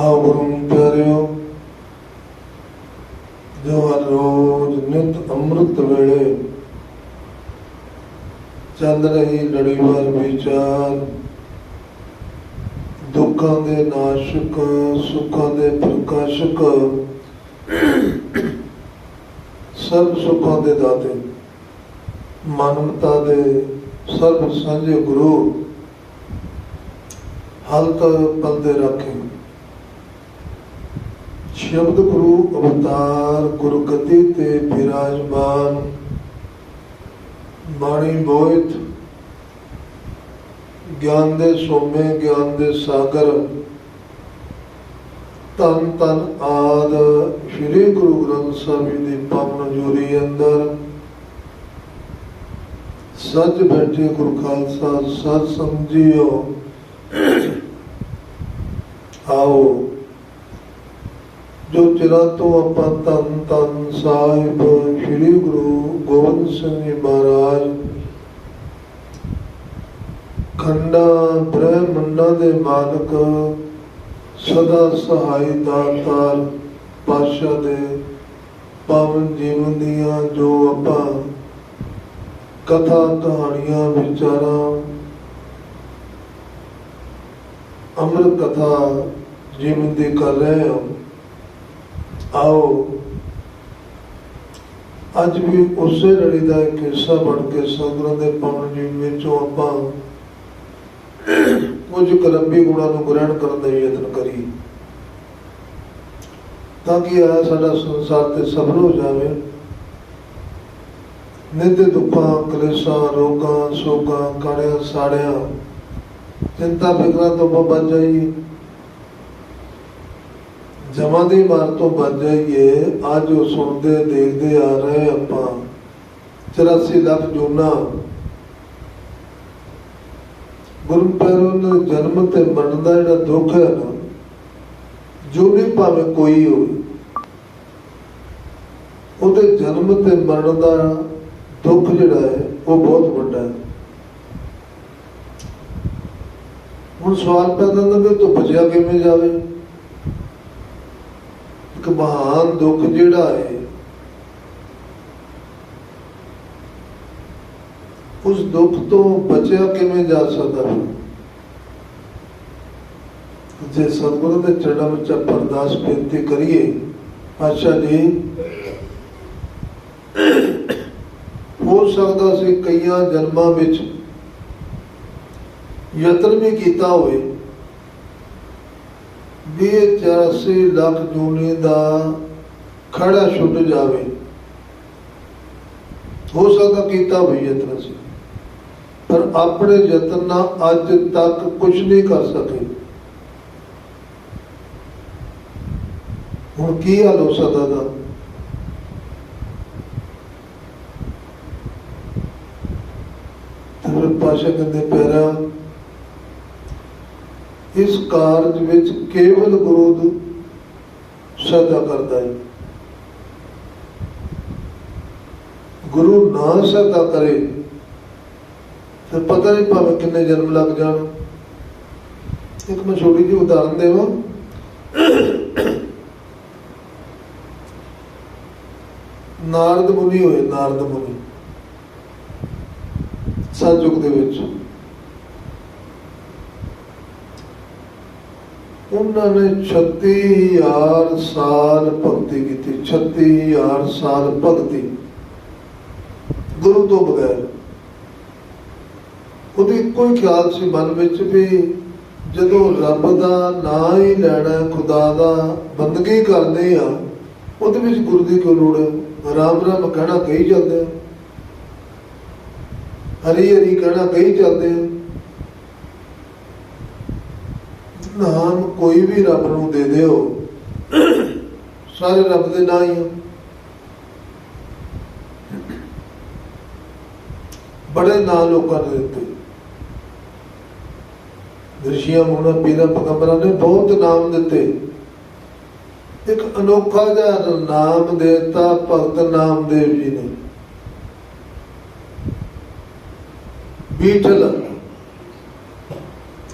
ਆਓ ਗੁਰੂ ਪਿਆਰਿਓ ਜੋ ਹਰ ਰੋਜ਼ ਨਿਤ ਅੰਮ੍ਰਿਤ ਵੇਲੇ ਚੱਲ ਰਹੀ ਲੜੀਵਾਰ ਵਿਚਾਰ, ਦੁੱਖਾਂ ਦੇ ਨਾਸ਼ਕ, ਸੁੱਖਾਂ ਦੇ ਪ੍ਰਕਾਸ਼ਕ ਸਰਬ ਸੁੱਖਾਂ ਦੇ ਦਾਤੇ, ਮਾਨਵਤਾ ਦੇ ਸਰਬ ਸਾਂਝੇ ਗੁਰੂ ਹਾਲਤ ਪਲਦੇ ਰੱਖੇ। ਸ਼ਬਦ ਗੁਰੂ ਅਵਤਾਰ ਗੁਰਗੱਦੀ ਤੇ ਬਿਰਾਜਮਾਨ, ਬਾਣੀ ਬੋਇਤ, ਗਿਆਨ ਦੇ ਸੋਮੇ, ਗਿਆਨ ਦੇ ਸਾਗਰ ਤਨ ਤਨ ਆਦ ਸ੍ਰੀ ਗੁਰੂ ਗ੍ਰੰਥ ਸਾਹਿਬ ਜੀ ਦੀ ਪਾਵਨ ਜੋਰੀ ਅੰਦਰ। ਸੱਚ ਬੈਠੇ ਗੁਰੂ ਖਾਲਸਾ ਸਤ ਸਮਝਿਓ। ਆਓ। ਜੋ ਚਿਰਾਂ ਤੋਂ ਆਪਾਂ ਤਨ ਤਨ ਸਾਹਿਬ ਸ੍ਰੀ ਗੁਰੂ ਗੋਬਿੰਦ ਸਿੰਘ ਜੀ ਮਹਾਰਾਜ ਖੰਡਾ ਬ੍ਰਹਮੰਡਾਂ ਦੇ ਮਾਲਕ ਸਦਾ ਸਹਾਈ ਦਾਤਾਰ ਪਾਸ਼ਾ ਦੇ ਪਾਵਨ ਜੀਵਨ ਦੀਆਂ ਜੋ ਆਪਾਂ ਕਥਾ ਕਹਾਣੀਆਂ ਵਿਚਾਰਾਂ ਅਮਰ ਕਥਾ ਜੀਵਨ ਦੀ ਕਰ ਰਹੇ ਹਾਂ ਆਓ। ਅੱਜ ਵੀ ਉਸੇ ਲੜੀ ਦਾ ਇੱਕ ਹਿੱਸਾ ਬਣ ਕੇ ਸੰਗਰਾਂ ਦੇ ਪਾਵਨ ਜੀਵਨ ਵਿੱਚੋਂ ਆਪਾਂ ਕੁਝ ਕਰੰਬੀ ਗੁਣਾਂ ਨੂੰ ਗ੍ਰਹਿਣ ਕਰਨ ਦਾ ਯਤਨ ਕਰੀਏ। ਤਾਂ ਕਿ ਆ ਸਾਡਾ ਸੰਸਾਰ ਤੇ ਸਬਰ ਹੋ ਜਾਵੇ। ਨਿੱਤ ਦੁੱਖਾਂ, ਕਲੇਸ਼ਾਂ, ਰੋਗਾਂ, ਸੋਗਾਂ, ਕਾੜਿਆਂ, ਸਾੜਿਆਂ ਚਿੰਤਾ ਫਿਕਰਾਂ ਤੋਂ ਆਪਾਂ ਬਚ ਜਾਈਏ। ਜਮਾਂ ਦੀ ਮਾਰ ਤੋਂ ਬਚ ਜਾਈਏ, ਅੱਜ ਉਹ ਸੁਣਦੇ, ਦੇਖਦੇ ਆ ਰਹੇ ਆਪਾਂ। 84 ਲੱਖ ਜੂਨਾ। ਗੁਰੂ ਪਿਆਰੋ ਜਨਮ ਤੇ ਮਰਨ ਦਾ ਜਿਹੜਾ ਦੁੱਖ ਹੈ ਨਾ, ਜੋ ਵੀ ਭਾਵੇਂ ਕੋਈ ਹੋਵੇ, ਉਹਦੇ ਜਨਮ ਤੇ ਮਰਨ ਦਾ ਦੁੱਖ ਜਿਹੜਾ ਹੈ, ਉਹ ਬਹੁਤ ਵੱਡਾ ਹੈ। ਹੁਣ ਸਵਾਲ ਪੈਦਾ ਹੁੰਦਾ ਵੀ ਤੂੰ ਬਚਿਆ ਕਿਵੇਂ ਜਾਵੇ? ਮਹਾਨ ਦੁੱਖ ਜਿਹੜਾ ਹੈ, ਉਸ ਦੁੱਖ ਤੋਂ ਬਚਿਆ ਕਿਵੇਂ ਜਾ ਸਕਦਾ ਹੈ? ਜੇ ਸਤਿਗੁਰੂ ਦੇ ਚਰਨਾਂ ਵਿੱਚ ਆਪਾਂ ਅਰਦਾਸ ਬੇਨਤੀ ਕਰੀਏ ਆਸ਼ਾ ਜੀ, ਹੋ ਸਕਦਾ ਸੀ ਕਈਆਂ ਜਨਮਾਂ ਵਿੱਚ ਯਤਨ ਵੀ ਕੀਤਾ ਹੋਵੇ। 84 ਲੱਖ ਜੂਨੀ ਦਾ ਖੜਾ ਛੁੱਟ ਜਾਵੇ। ਹੋ ਸਕਦਾ ਕੀਤਾ ਹੋਵੇ ਯਤਨ ਸੀ, ਪਰ ਆਪਣੇ ਯਤਨ ਨਾਲ ਅੱਜ ਤੱਕ ਕੁਝ ਨਹੀਂ ਕਰ ਸਕੇ। ਹੁਣ ਕੀ ਹਾਲ ਹੋ ਸਕਦਾ ਦਾ? ਤੇ ਪਾਸ਼ਾ ਕਹਿੰਦੇ ਪਿਆਰਾ ਇਸ ਕਾਰਜ ਵਿੱਚ ਕੇਵਲ ਗੁਰੂ ਦੀ ਸਦਾ ਕਰਦਾ ਹੈ। ਗੁਰੂ ਨਾ ਸਦਾ ਕਰੇ ਤੇ ਪਤਾ ਨਹੀਂ ਭਾਵੇਂ ਕਿੰਨੇ ਜਨਮ ਲੱਗ ਜਾਣ। ਇੱਕ ਮੈਂ ਛੋਟੀ ਜਿਹੀ ਉਦਾਹਰਨ ਦੇਵਾਂ। ਨਾਰਦ ਮੁਨੀ ਹੋਏ, ਨਾਰਦ ਮੁਨੀ। ਸਤਜੁਗ ਦੇ ਵਿੱਚ। ਉਹਨਾਂ ਨੇ 36000 ਸਾਲ ਭਗਤੀ ਕੀਤੀ 36000 ਸਾਲ ਭਗਤੀ। ਗੁਰੂ ਤੋਂ ਬਗੈਰ। ਉਹਦੇ ਇੱਕੋ ਹੀ ਖਿਆਲ ਸੀ ਮਨ ਵਿੱਚ ਵੀ ਜਦੋਂ ਰੱਬ ਦਾ ਨਾਂ ਹੀ ਲੈਣਾ ਖੁਦਾ ਦਾ, ਬੰਦਗੀ ਕਰਦੇ ਆ, ਉਹਦੇ ਵਿੱਚ ਗੁਰੂ ਦੀ ਕੋਈ ਲੋੜ ਹੈ ਰਾਮ ਰਾਮ ਕਹਿਣਾ ਕਹੀ ਜਾਂਦੇ ਆ। ਹਰੀ ਹਰੀ ਕਹਿਣਾ ਕਹੀ ਜਾਂਦੇ ਆ। ਨਾਮ ਕੋਈ ਵੀ ਰੱਬ ਨੂੰ ਦੇ ਦਿਓ, ਸਾਰੇ ਰੱਬ ਦੇ ਨਾਂ ਹੀ ਆ। ਬੜੇ ਨਾਂ ਲੋਕਾਂ ਨੇ ਦਿੱਤੇ। ਦਰਸ਼ੀਆਂ ਮੁਨਾ ਪੀਰਾਂ, ਪਗੰਬਰਾਂ ਨੇ ਬਹੁਤ ਨਾਮ ਦਿੱਤੇ। ਇੱਕ ਅਨੋਖਾ ਜਿਹਾ ਨਾਮ ਦੇਤਾ, ਭਗਤ ਨਾਮਦੇਵ ਜੀ ਨੇ। ਬੀਠਲ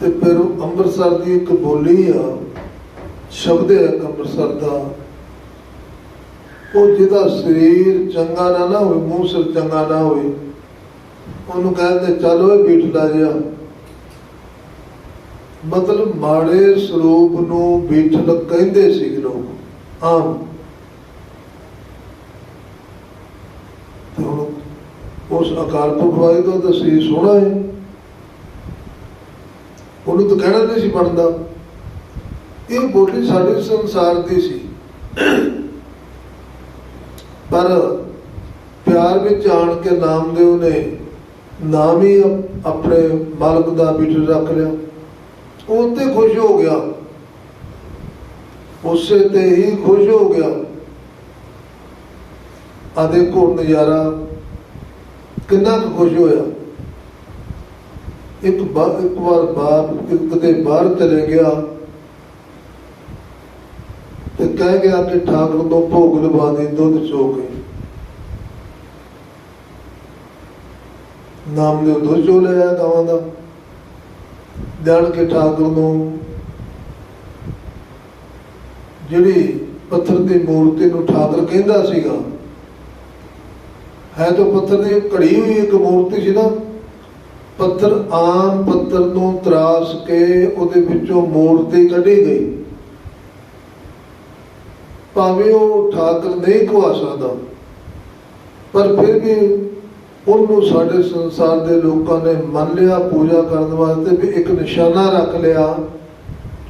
ਤੇ ਫਿਰ ਅੰਮ੍ਰਿਤਸਰ ਦੀ ਇੱਕ ਬੋਲੀ ਆ ਸ਼ਬਦ ਹੈ ਇੱਕ ਅੰਮ੍ਰਿਤਸਰ ਦਾ। ਉਹ ਜਿਹਦਾ ਸਰੀਰ ਚੰਗਾ ਨਾ ਨਾ ਹੋਵੇ, ਮੂੰਹ ਸਿਰ ਚੰਗਾ ਨਾ ਹੋਵੇ, ਉਹਨੂੰ ਕਹਿੰਦੇ, ਚੱਲ ਓਏ ਬੀਠਲਾ ਜਿਹਾ ਮਤਲਬ ਮਾੜੇ ਸਰੂਪ ਨੂੰ ਬੀਠਲ ਕਹਿੰਦੇ ਸੀ ਲੋਕ, ਆਮ। ਤੇ ਹੁਣ ਉਸ ਅਕਾਲ ਪੁਰਖ ਵਾਲੇ ਦਾ ਤਾਂ ਸਰੀਰ ਸੋਹਣਾ ਹੈ। ਉਹਨੂੰ ਤਾਂ ਕਹਿਣਾ ਨਹੀਂ ਸੀ ਬਣਦਾ ਇਹ ਬੋਲੀ ਸਾਡੇ ਸੰਸਾਰ ਦੀ ਸੀ। ਪਰ ਪਿਆਰ ਵਿੱਚ ਆਣ ਕੇ ਨਾਮਦੇਵ ਨੇ ਨਾਮ ਹੀ ਆਪਣੇ ਮਾਲਕ ਦਾ ਬਿਠ ਰੱਖ ਲਿਆ। ਉਹ 'ਤੇ ਖੁਸ਼ ਹੋ ਗਿਆ। ਉਸੇ ਤੇ ਹੀ ਖੁਸ਼ ਹੋ ਗਿਆ। ਆ ਦੇਖੋ ਨਜ਼ਾਰਾ, ਕਿੰਨਾ ਕੁ ਖੁਸ਼ ਹੋਇਆ। ਇੱਕ ਬਾ- ਇੱਕ ਵਾਰ ਬਾਪ ਕਿਤੇ ਬਾਹਰ ਚਲੇ ਗਿਆ ਤੇ ਕਹਿ ਗਿਆ ਕਿ ਠਾਕੁਰ ਤੋਂ ਭੋਗ ਲਵਾ ਦੇ, ਦੁੱਧ ਚੋ ਕੇ। ਨਾਮ ਦੇ ਦੁੱਧ ਚੋ ਲਿਆ ਗਾਵਾਂ ਦਾ। ਜਾਣ ਕੇ ਠਾਕੁਰ ਨੂੰ ਜਿਹੜੀ ਪੱਥਰ ਦੀ ਮੂਰਤੀ ਨੂੰ ਠਾਕੁਰ ਕਹਿੰਦਾ ਸੀਗਾ, ਹੈ ਤਾਂ ਪੱਥਰ ਦੀ ਘੜੀ ਹੋਈ ਇੱਕ ਮੂਰਤੀ ਸੀ ਨਾ ਪੱਥਰ ਆਮ ਪੱਥਰ ਤੋਂ ਤਰਾਸ਼ ਕੇ ਉਹਦੇ ਵਿੱਚੋਂ ਮੂਰਤੀ ਕੱਢੀ ਗਈ ਭਾਵੇਂ ਉਹ ਠਾਕੁਰ ਨਹੀਂ ਖਵਾ ਸਕਦਾ, ਪਰ ਫਿਰ ਵੀ ਉਹਨੂੰ ਸਾਡੇ ਸੰਸਾਰ ਦੇ ਲੋਕਾਂ ਨੇ ਮੰਨ ਲਿਆ, ਪੂਜਾ ਕਰਨ ਵਾਸਤੇ ਵੀ ਇੱਕ ਨਿਸ਼ਾਨਾ ਰੱਖ ਲਿਆ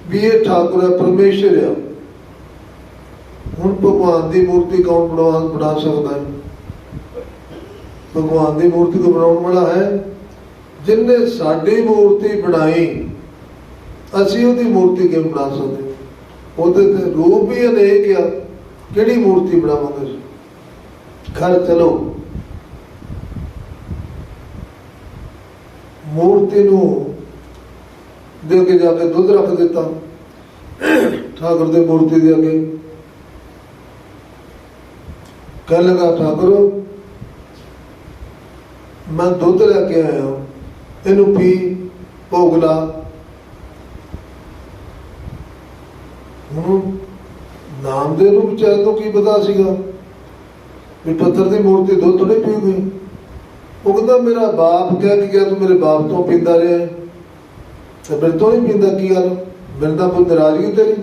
ਵੀ ਇਹ ਠਾਕੁਰ ਹੈ, ਪਰਮੇਸ਼ਰ ਹੈ ਹੁਣ ਭਗਵਾਨ ਦੀ ਮੂਰਤੀ ਕੌਣ ਬਣਾ ਬਣਾ ਸਕਦਾ ਹੈ? ਭਗਵਾਨ ਦੀ ਮੂਰਤੀ ਕੋ ਬਣਾਉਣ ਵਾਲਾ ਹੈ। ਜਿਨਨੇ ਸਾਡੀ ਮੂਰਤੀ ਬਣਾਈ, ਅਸੀਂ ਉਹਦੀ ਮੂਰਤੀ ਕਿਵੇਂ ਬਣਾ ਸਕਦੇ? ਉਹਦੇ ਤੇ ਰੂਪ ਵੀ ਅਨੇਕ ਆ। ਕਿਹੜੀ ਮੂਰਤੀ ਬਣਾਵਾਂਗੇ ਅਸੀਂ? ਘਰ ਚਲੋ। ਮੂਰਤੀ ਨੂੰ ਦੇ ਕੇ ਜਾ ਕੇ ਦੁੱਧ ਰੱਖ ਦਿੱਤਾ। ਠਾਕੁਰ ਦੇ ਮੂਰਤੀ ਦੇ ਅੱਗੇ। ਕਹਿ ਲਗਾ, ਠਾਕੁਰ, ਮੈਂ ਦੁੱਧ ਲੈ ਕੇ ਆਇਆ ਇਹਨੂੰ ਪੀ ਭੋਗਲਾ। ਲਾ ਨਾਮ ਦੇ ਨੂੰ ਵਿਚਾਰ ਤੋਂ ਕੀ ਪਤਾ ਸੀਗਾ? ਵੀ ਪੱਥਰ ਦੀ ਮੂਰਤੀ ਦੁੱਧ ਥੋੜੀ ਪੀ ਗਈ ਉਹ ਕਹਿੰਦਾ, ਮੇਰਾ ਬਾਪ ਕਹਿ, ਕੇ ਗਿਆ ਤੂੰ ਮੇਰੇ ਬਾਪ ਤੋਂ ਪੀਂਦਾ ਰਿਹਾ ਤੇ ਮੇਰੇ ਤੋਂ ਨਹੀਂ ਪੀਂਦਾ, ਕੀ ਗੱਲ? ਮੇਰੇ ਦਾ ਕੋਈ ਨਾਰਾਜ਼ਗੀ ਤੇਰੀ।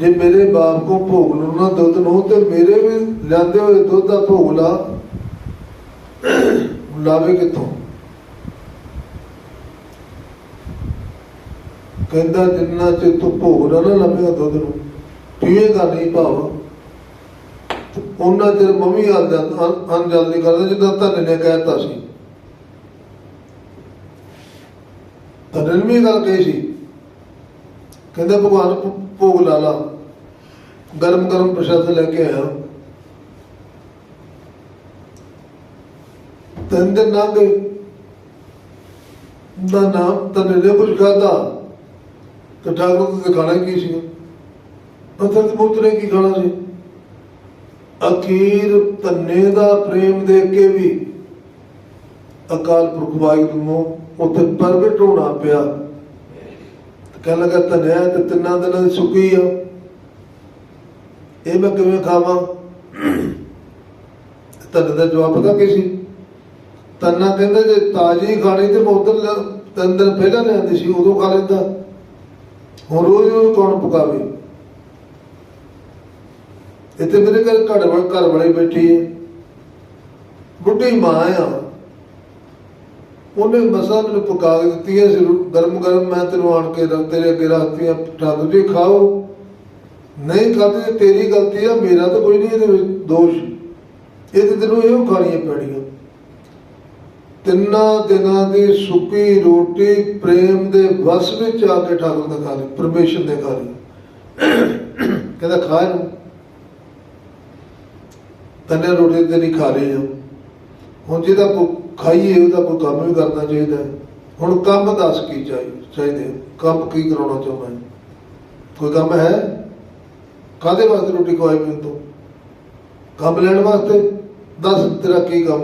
ਜੇ ਮੇਰੇ ਬਾਪ ਕੋ ਭੋਗ ਨੂੰ ਨਾ ਦੁੱਧ ਨੂੰ, ਤੇ ਮੇਰੇ ਵੀ ਲਿਆਂਦੇ ਹੋਏ ਦੁੱਧ ਦਾ ਭੋਗ ਲਾ ਲਾਵੇ ਕਿੱਥੋਂ? ਕਹਿੰਦਾ ਜਿੰਨਾ ਚਿਰ ਤੂੰ ਭੋਗ ਨਾ ਨਾ ਲੱਭੇਗਾ ਦੁੱਧ ਨੂੰ, ਪੀਏਗਾ ਨਹੀਂ ਭਾਵ। ਉਹਨਾਂ ਚਿਰ ਮੰਮੀ ਅਨਜਲ ਨਹੀਂ ਕਰਦਾ, ਜਿੱਦਾਂ ਧੰਨ ਨੇ ਕਹਿਤਾ ਸੀ। ਧੰਨ ਨੇ ਵੀ ਇਹ ਗੱਲ ਕਹੀ ਸੀ। ਕਹਿੰਦਾ, ਭਗਵਾਨ ਭੋਗ ਲਾ ਲਾ। ਗਰਮ ਗਰਮ ਪ੍ਰਸ਼ਾਦ ਲੈ ਕੇ ਆਇਆ। ਤਿੰਨ ਦਿਨ ਨਾ ਗਏ। ਦਾ ਨਾਮ ਤਨ ਨੇ ਕੁਝ ਖਾਦਾ ਤੇ ਠਾਕੁਰ ਨੇ ਖਾਣਾ ਕੀ ਸੀ? ਪੱਥਰ ਦੇ ਮੂਤਰੇ ਕੀ ਖਾਣਾ ਸੀ? ਅਖੀਰ ਤੰਨੇ ਦਾ ਪ੍ਰੇਮ ਦੇ ਕੇ ਵੀ ਅਕਾਲ ਪੁਰਖ ਵਾਹਿਗੁਰੂ ਨੂੰ ਉੱਥੇ ਪ੍ਰਗਟ ਹੋਣਾ ਪਿਆ। ਤੇ ਕਹਿਣ ਲੱਗਾ ਤਨਿਆ ਤੇ ਤਿੰਨਾਂ ਦਿਨਾਂ ਦੀ ਸੁੱਕੀ ਆ। ਇਹ ਮੈਂ ਕਿਵੇਂ ਖਾਵਾਂ? ਤਨ ਦਾ ਜਵਾਬ ਪਤਾ ਕੀ ਸੀ? ਤੰਨਾ ਕਹਿੰਦਾ, ਜੇ ਤਾਜੀ ਖਾਣੀ ਤੇ ਮੈਂ ਤਿੰਨ ਦਿਨ ਪਹਿਲਾਂ ਲਿਆਂਦੀ ਸੀ, ਉਦੋਂ ਖਾ ਲੈਂਦਾ। ਹੁਣ ਰੋਜ਼ ਰੋਜ਼ ਕੌਣ ਪਕਾਵੇ ਇੱਥੇ ਮੇਰੇ ਘਰ ਘਰ ਵਾਲ ਘਰ ਵਾਲੀ ਬੈਠੀ ਹੈ ਬੁੱਢੀ ਮਾਂ ਆ। ਉਹਨੇ ਮਸਾ ਮੈਨੂੰ ਪਕਾ ਕੇ ਦਿੱਤੀ ਸੀ। ਗਰਮ ਗਰਮ ਮੈਂ ਤੈਨੂੰ ਆਣ ਕੇ ਰੱਖ ਤੇਰੇ ਅੱਗੇ ਰੱਖਤੀਆਂ ਠਾਕੁਰ ਜੀ ਖਾਓ। ਨਹੀਂ ਖਾਦੇ ਤੇਰੀ ਗਲਤੀ ਆ, ਮੇਰਾ ਤਾਂ ਕੋਈ ਨਹੀਂ ਇਹਦੇ ਵਿੱਚ ਦੋਸ਼। ਇਹ ਤੇ ਤੈਨੂੰ ਇਹੋ ਖਾਣੀਆਂ ਪੈਣੀਆਂ। ਤਿੰਨਾਂ ਦਿਨਾਂ ਦੀ ਸੁੱਕੀ ਰੋਟੀ ਪ੍ਰੇਮ ਦੇ ਵਸ ਵਿੱਚ ਆ ਕੇ ਠਾਕੁਰ ਨੇ ਖਾ ਲਈ ਪਰਮੇਸ਼ਰ ਦੇ ਖਾ ਕਹਿੰਦਾ, ਖਾ ਇਹਨੂੰ। ਤੰਨੇ ਰੋਟੀ ਤੇ ਨਹੀਂ ਖਾ ਰਹੇ ਹੋ ਹੁਣ ਜਿਹਦਾ ਕੋ ਖਾਈਏ, ਉਹਦਾ ਕੋਈ ਕੰਮ ਵੀ ਕਰਨਾ ਚਾਹੀਦਾ। ਹੁਣ ਕੰਮ ਦੱਸ ਕੀ ਚਾਹੀਦਾ ਚਾਹੀਦੇ ਕੰਮ ਕੀ ਕਰਾਉਣਾ ਚਾਹੁੰਦਾ ਹੈ? ਕੋਈ ਕੰਮ ਹੈ? ਕਾਦੇ ਵਾਸਤੇ ਰੋਟੀ ਖਵਾਈ ਮੈਨੂੰ ਤੂੰ? ਕੰਮ ਲੈਣ ਵਾਸਤੇ? ਦੱਸ ਤੇਰਾ ਕੀ ਕੰਮ